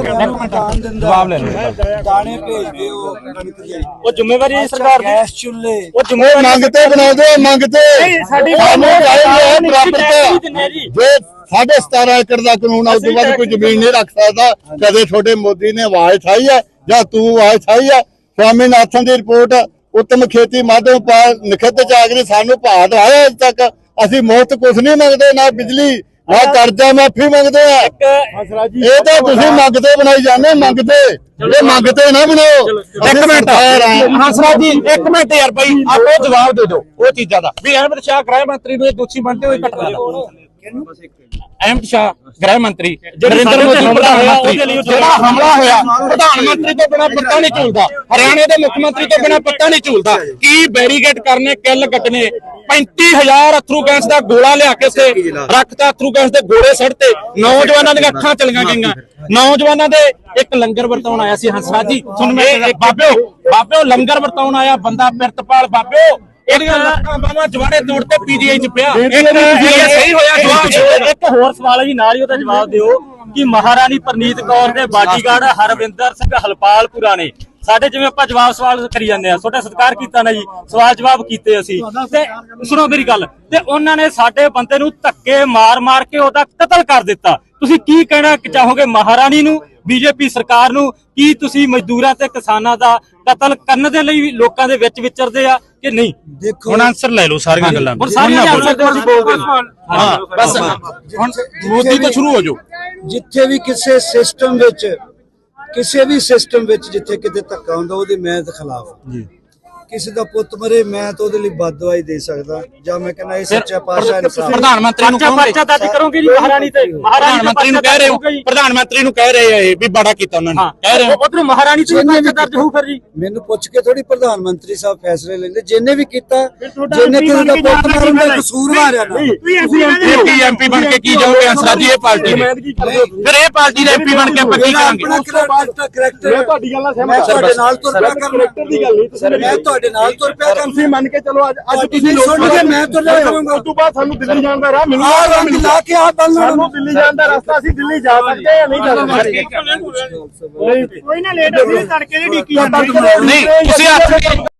ਜਵਾਬ ਲੈ ਲਓ। ਦਾਣੇ ਭੇਜਦੇ ਹੋ ਕਣਕ ਦੇ। ਉਹ ਜ਼ਿੰਮੇਵਾਰੀ ਹੈ ਸਰਕਾਰ ਦੀ। ਗੈਸ ਚੁੱਲ੍ਹੇ। ਉਹ ਜ਼ਿੰਮੇਵਾਰੀ ਮੰਗਤੇ ਬਣਾਉਂਦੇ ਮੰਗਤੇ ਸਾਡੀ ਸਾਨੂੰ ਚਾਹੀਦੀ ਹੈ ਬਰਾਬਰ ਦਿੰਦੇ ਆ ਜੀ। ਜੇ ਸਾਢੇ 17 ਏਕੜ ਦਾ ਕਾਨੂੰਨ ਆ ਉਸ ਤੋਂ ਬਾਅਦ ਕੋਈ ਜ਼ਮੀਨ ਨਹੀਂ ਰੱਖ ਸਕਦਾ। ਕਦੇ ਤੁਹਾਡੇ ਮੋਦੀ ਨੇ ਆਵਾਜ਼ ਠਾਈ ਹੈ ਜਾਂ ਤੂੰ ਆਵਾਜ਼ ਠਾਈ ਹੈ? ਸਵਾਮੀਨਾਥਨ ਦੀ ਰਿਪੋਰਟ ਉੱਤਮ ਖੇਤੀ ਮਾਧਵ ਪਾ ਨਿਖਿੱਧ ਚਾਗਰੀ ਸਾਨੂੰ ਭਾਅ ਦਵਾਇਆ ਅਜੇ ਤੱਕ। ਅਸੀਂ ਮੁਫਤ ਕੁਝ ਨਹੀਂ ਮੰਗਦੇ ਨਾ ਬਿਜਲੀ ਨਾ ਕਰਜ਼ਾ ਮਾਫੀ ਮੰਗਦੇ ਆ ਇਹ ਤਾਂ ਤੁਸੀਂ ਮੰਗਦੇ ਬਣਾਈ ਜਾਂਦੇ ਮੰਗਦੇ। ਇਹ ਮੰਗਦੇ ਨਾ ਬਣਾਓ। ਇੱਕ ਮਿੰਟ। ਆ। ਹੰਸਰਾਜ ਜੀ ਇੱਕ ਮਿੰਟ ਯਾਰ ਭਾਈ ਆਪੋ ਜਵਾਬ ਦੇ ਦਿਓ ਉਹ ਚੀਜ਼ਾਂ ਦਾ। ਵੀ ਅਹਿਮਦ ਸ਼ਾਹ ਗ੍ਰਹਿ ਮੰਤਰੀ ਨੂੰ ਇਹ ਦੋਸ਼ੀ ਬਣਦੇ ਹੋਏ ਘਟਨਾ ਦਾ। ਅਹਿਮਦ ਸ਼ਾਹ ਗ੍ਰਹਿ ਮੰਤਰੀ। ਨਰਿੰਦਰ ਮੋਦੀ ਪ੍ਰਧਾਨ ਮੰਤਰੀ ਜਿਹੜਾ ਹਮਲਾ ਹੋਇਆ ਪ੍ਰਧਾਨ ਮੰਤਰੀ ਤੋਂ ਬਿਨਾ ਪੱਤਾ ਨਹੀਂ ਝੂਲਦਾ। ਹਰਿਆਣੇ ਦੇ ਮੁੱਖ ਮੰਤਰੀ ਤੋਂ ਬਿਨਾ ਪੱਤਾ ਨਹੀਂ ਝੂਲਦਾ। ਕੀ ਬੈਰੀਗੇਡ ਕਰਨੇ ਕਿੱਲ ਕੱਟਨੇ 35000 ਅਥਰੂ ਗੈਸ ਦਾ ਗੋਲਾ ਲਿਆ ਕੇ ਸੇ ਰੱਖਤਾ ਅਥਰੂ ਗੈਸ ਦੇ ਗੋਲੇ ਸੜਤੇ ਨੌਜਵਾਨਾਂ ਦੀਆਂ ਅੱਖਾਂ ਚਲੀਆਂ ਗਈਆਂ। ਨੌਜਵਾਨਾਂ ਦੇ ਇੱਕ ਲੰਗਰ ਵਰਤਾਉਣ ਆਇਆ ਸੀ ਹੰਸਰਾਜ ਜੀ। ਤੁਹਾਨੂੰ ਮੈਂ ਬਾਬਿਓ ਬਾਬਿਓ ਲੰਗਰ ਵਰਤਾਉਣ ਆਇਆ ਬੰਦਾ ਪਿਰਤਪਾਲ ਬਾਬਿਓ। ਇਹਦੀਆਂ ਬਾਹਾਂ ਜਵਾੜੇ ਤੋੜ ਤੇ ਪੀਜੀਆਈ ਚ ਪਿਆ। ਇੱਕ ਇਹ ਸਹੀ ਹੋਇਆ ਜਵਾਬ। ਇੱਕ ਹੋਰ ਸਵਾਲ ਹੈ ਜੀ ਨਾਲ ਹੀ ਉਹਦਾ ਜਵਾਬ ਦਿਓ ਕਿ ਮਹਾਰਾਣੀ ਪ੍ਰਨੀਤ ਕੌਰ ਦੇ ਬਾਡੀਗਾਰਡ ਹਰਵਿੰਦਰ ਸਿੰਘ ਹਲਪਾਲਪੁਰਾ ਨੇ। ਸਾਡੇ ਜਿਵੇਂ ਆਪਾਂ ਜਵਾਬ ਸਵਾਲ ਕਰੀ ਜਾਂਦੇ ਆ ਤੁਹਾਡਾ ਸਤਿਕਾਰ ਕੀਤਾ ਨਾ ਜੀ? ਸਵਾਲ ਜਵਾਬ ਕੀਤੇ ਅਸੀਂ। ਤੇ ਸੁਣੋ ਮੇਰੀ ਗੱਲ ਤੇ ਉਹਨਾਂ ਨੇ ਸਾਡੇ ਬੰਦੇ ਨੂੰ ਧੱਕੇ ਮਾਰ-ਮਾਰ ਕੇ ਉਹਦਾ ਕਤਲ ਕਰ ਦਿੱਤਾ। ਤੁਸੀਂ ਕੀ ਕਹਿਣਾ ਚਾਹੋਗੇ ਮਹਾਰਾਣੀ ਨੂੰ? ਬੀਜੇਪੀ ਸਰਕਾਰ ਨੂੰ ਕੀ ਤੁਸੀਂ ਮਜ਼ਦੂਰਾਂ ਤੇ ਕਿਸਾਨਾਂ ਦਾ ਕਤਲ ਕਰਨ ਦੇ ਲਈ ਲੋਕਾਂ ਦੇ ਵਿੱਚ ਵਿਚਰਦੇ ਆ ਕਿ ਨਹੀਂ? ਦੇਖੋ ਹੁਣ ਆਨਸਰ ਲੈ ਲਓ ਸਾਰੀਆਂ ਗੱਲਾਂ ਹੁਣ ਸਾਰੀਆਂ ਆਨਸਰ ਬੋਲਦੇ। ਹਾਂ। ਬਸ। ਹੁਣ ਮੋਦੀ ਤੋਂ ਸ਼ੁਰੂ ਹੋ ਜਾਓ। ਜਿੱਥੇ ਵੀ ਕਿਸੇ ਸਿਸਟਮ ਵਿੱਚ ਕਿਸੇ ਵੀ ਸਿਸਟਮ ਵਿੱਚ ਜਿੱਥੇ ਕਿਤੇ ਧੱਕਾ ਹੁੰਦਾ ਉਹਦੇ ਮੈਂ ਦੇ ਖਿਲਾਫ ਜੀ। ਕਿਸੇ ਦਾ ਪੁੱਤ ਮਰੇ ਮੈਂ ਤਾਂ ਉਹਦੇ ਲਈ ਬਦਦੁਆ ਹੀ ਦੇ ਸਕਦਾ ਜਾਂ ਮੈਂ ਕਹਿੰਦਾ ਇਹ ਸੱਚਾ ਪਾਤਸ਼ਾਹ ਇਨਸਾਨ ਪ੍ਰਧਾਨ ਮੰਤਰੀ ਨੂੰ ਕਹੋਗੇ? ਪਰਚਾ ਦਰਜ ਕਰੋਗੇ ਜੀ ਮਹਾਰਾਣੀ ਤੇ ਪ੍ਰਧਾਨ ਮੰਤਰੀ ਨੂੰ ਕਹਿ ਰਹੇ ਹੋ। ਪ੍ਰਧਾਨ ਮੰਤਰੀ ਨੂੰ ਕਹਿ ਰਹੇ ਆ ਇਹ ਵੀ ਬੜਾ ਕੀਤਾ ਉਹਨਾਂ ਨੇ। ਕਹਿ ਰਹੇ ਹੋ। ਉਧਰ ਮਹਾਰਾਣੀ ਤੇ ਪਰਚਾ ਦਰਜ ਹੋਊ ਫਿਰ ਜੀ। ਮੈਨੂੰ ਪੁੱਛ ਕੇ ਥੋੜੀ ਪ੍ਰਧਾਨ ਮੰਤਰੀ ਸਾਹਿਬ ਫੈਸਲੇ ਲੈਂਦੇ। ਜਿੰਨੇ ਵੀ ਕੀਤਾ ਜਿੰਨੇ ਕਿਸੇ ਦਾ ਪੁੱਤ ਮਾਰਨ ਦਾ ਕਸੂਰਵਾਰ ਆ ਨਾ। ਐਮਪੀ ਐਮਪੀ ਬਣ ਕੇ ਕੀ ਜਾਓਗੇ? ਅੰਸਰਾਜ ਜੀ ਇਹ ਪਾਰਟੀ ਦੇ। ਫਿਰ ਇਹ ਪਾਰਟੀ ਦੇ ਐਮਪੀ ਬਣ ਕੇ ਆਪਾਂ ਕੀ ਕਰਾਂਗੇ? ਮੈਂ ਤੁਹਾਡੀ ਗੱਲ ਨਾਲ ਮੈਂ ਤੁਹਾਡੇ ਨਾਲ ਤੁਰ ਪਿਆ ਕਰੈਕਟਰ ਦੀ ਗੱਲ ਨਹੀਂ ਮੈਂ ਤੁਹਾਡੇ ਨਾਲ ਤੁਰ ਪਿਆ ਕਰ ਤੁਸੀਂ ਮੰਨ ਕੇ ਚਲੋ ਅੱਜ ਅੱਜ ਤੁਸੀਂ ਲੋਕ ਸੁਣ ਕੇ ਮੈਂ ਤੁਰ ਜਾਵਾਂਗਾ ਉਸ ਤੋਂ ਬਾਅਦ ਸਾਨੂੰ ਦਿੱਲੀ ਜਾਣ ਦਾ ਰਾਹ ਆਹ ਮਿਲੂਗਾ ਰੰਗ ਲਾ ਕੇ ਆ ਬੰਨ ਸਾਨੂੰ ਦਿੱਲੀ ਜਾਣ ਦਾ ਰਸਤਾ ਅਸੀਂ ਦਿੱਲੀ ਜਾ ਸਕਦੇ ਜਾਂ ਨਹੀਂ ਜਾ ਸਕਦੇ। ਕੋਈ ਨਾ ਲੇਟ ਅਸੀਂ ਤੜਕੇ ਦੀ ਢੀਕੀ ਨਹੀਂ ਤੁਸੀਂ ਹੱਥ